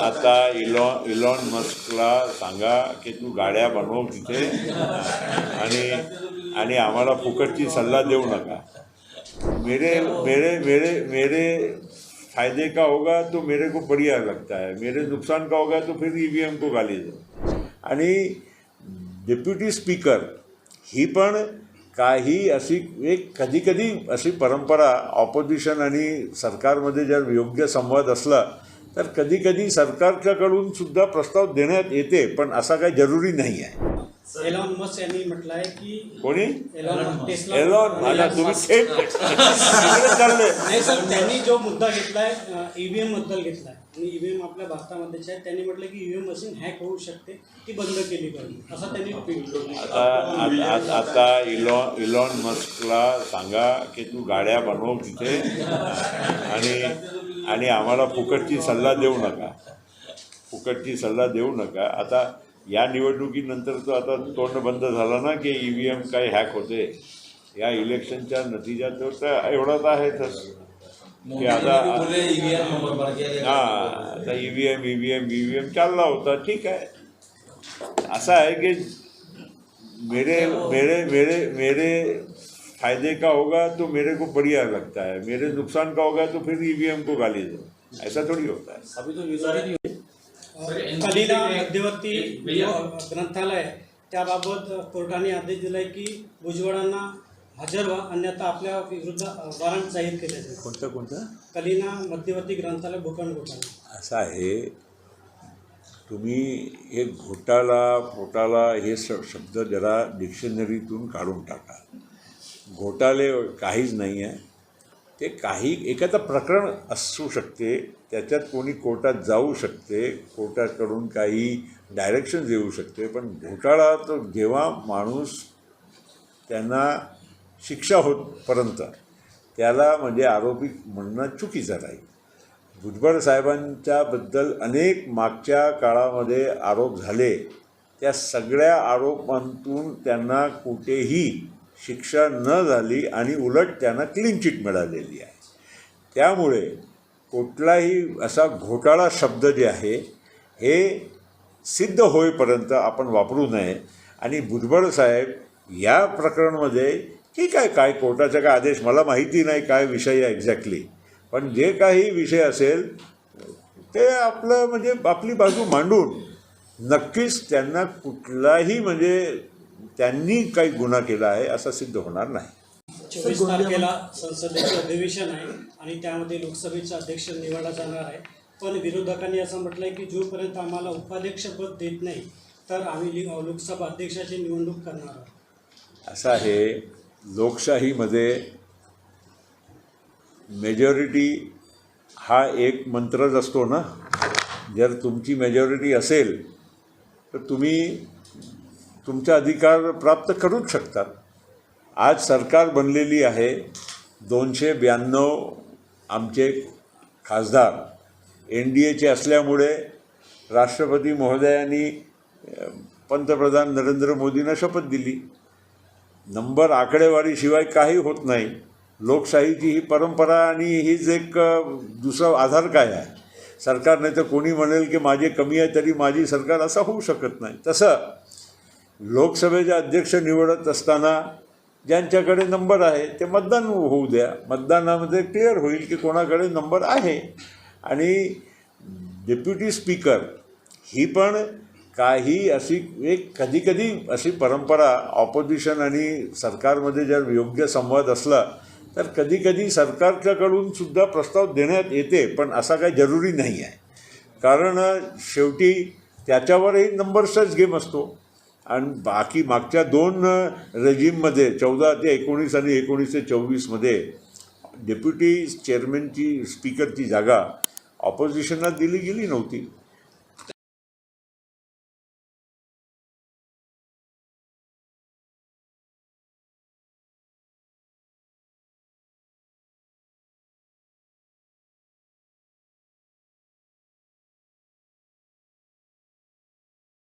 आता Elon Elon मस्कला सांगा की तू गाड्या बनव तिथे. आणि आणि आम्हाला फुकटची सल्ला देऊ नका. मेरे मेरे मेरे मेरे फायदे का होगा तो मेरे को बढ़िया लगता है. मेरे नुकसान का होगा तो फिर ईवीएम को गाली दे. आणि डेप्युटी स्पीकर ही पण काही अशी एक कधी कधी अशी परंपरा ऑपोजिशन आणि सरकारमध्ये जर योग्य संवाद असला तर कधी कधी सरकारच्याकडून सुद्धा प्रस्ताव देण्यात येते पण असा काही जरुरी नाही आहे एलॉन मस्क यांनी म्हटलं आहे की कोणी? एलॉन टेस्ला एलॉन मला तुम्ही थेट त्यांनी जो मुद्दा घेतलाय ईव्हीएमबद्दल घेतलाय आणि ईव्हीएम आपल्या भारतामध्येच आहे त्यांनी म्हटलं की ईव्हीएम मशीन हॅक होऊ शकते ती बंद केली पाहिजे असं त्यांनी ट्विट आता आता- आता आता इलॉन इलॉन मस्कला सांगा की तू गाड्या बनव तिथे आणि आणि आम्हाला फुकटची सल्ला देऊ नका. फुकटची सल्ला देऊ नका. आता या निवडणुकीनंतर तो आता तोंड बंद झाला ना की ई व्ही एम काही हॅक होते? या इलेक्शनच्या नतिजात तर एवढाच आहेतच की आता हां आता E V M E V M E V M चालला होता. ठीक आहे. असं आहे की मेरे मेरे मेरे मेरे फायदे का होगा तो मेरे को बढ़िया लगता है। मेरे नुकसान का होगा तो फिर ईवीएम को गाली दो। ऐसा थोड़ी होता है। कलिला मध्यवर्ती ग्रंथालय त्याबाबत कोर्टाने आदेश दिलाय की भुजबळांना हजर व्हा अन्यथा आपल्या विरुद्ध वॉरंट जाहीर केले जाईल. कोणतं कोणतं? कलिना मध्यवर्ती ग्रंथालय भूखंड घोटाळा. असं आहे. तुम्ही हे घोटाळा घोटाळा हे शब्द जरा डिक्शनरीतून काढून टाका. घोटाळे काहीच नाही आहे ते काही एखादं प्रकरण असू शकते त्याच्यात कोणी कोर्टात जाऊ शकते कोर्टाकडून काही डायरेक्शन देऊ शकते पण घोटाळा तो जेव्हा माणूस त्यांना शिक्षा होतपर्यंत त्याला म्हणजे आरोपी म्हणणं चुकीचं राहील. भुजबळ साहेबांच्याबद्दल अनेक मागच्या काळामध्ये आरोप झाले. त्या सगळ्या आरोपांतून त्यांना कुठेही शिक्षा न झाली आणि उलट त्यांना क्लीन चिट मिळालेली आहे. त्यामुळे कुठलाही असा घोटाळा शब्द जे आहे हे सिद्ध होईपर्यंत आपण वापरू नये. आणि भुजबळ साहेब या प्रकरणामध्ये ठीक आहे काय कोर्टाचा काय आदेश मला माहिती नाही काय विषय आहे एक्झॅक्टली पण जे काही विषय असेल ते आपलं म्हणजे आपली बाजू मांडून नक्कीच त्यांना कुठलाही म्हणजे त्यांनी काही गुन्हा केला आहे असं सिद्ध होणार नाही. चोवीस तारखेला संसदेचे अधिवेशन आहे आणि त्यामध्ये लोकसभेचा अध्यक्ष निवडला जाणार आहे. पण विरोधकांनी असं म्हटलंय की जोपर्यंत आम्हाला उपाध्यक्षपद देत नाही तर आम्ही लोकसभा अध्यक्षाची निवडणूक करणार आहोत. असं आहे लोकशाहीमध्ये मेजॉरिटी हा एक मंत्रच असतो ना? जर तुमची मेजॉरिटी असेल तर तुम्ही तुमचा अधिकार प्राप्त करूच शकतात. आज सरकार बनलेली आहे दोनशे ब्याण्णव आमचे खासदार. एन डी एचे असल्यामुळे राष्ट्रपती महोदयांनी पंतप्रधान नरेंद्र मोदींना शपथ दिली. नंबर आकडेवारीशिवाय काही होत नाही. लोकशाहीची ही परंपरा आणि हीच एक दुसरा आधार काय आहे? सरकार नाही तर कोणी म्हणेल की माझे कमी आहे तरी माझी सरकार असं होऊ शकत नाही. तसं लोकसभेचे अध्यक्ष निवडत असताना ज्यांच्याकडे नंबर आहे ते मतदान होऊ द्या. मतदानामध्ये क्लिअर होईल की कोणाकडे नंबर आहे. आणि डेप्युटी स्पीकर ही पण काही अशी एक कधी कधी अशी परंपरा ऑपोजिशन आणि सरकारमध्ये जर योग्य संवाद असला तर कधी कधी सरकारच्याकडून सुद्धा प्रस्ताव देण्यात येते पण असा काही जरुरी नाही आहे कारण शेवटी त्याच्यावरही नंबर्सचाच गेम असतो. आणि बाकी मागच्या दोन रेजिममध्ये चौदा ते एकोणीस आणि एकोणीस ते चोवीसमध्ये डेप्युटी चेअरमनची स्पीकरची जागा ऑपोजिशनला दिली गेली नव्हती.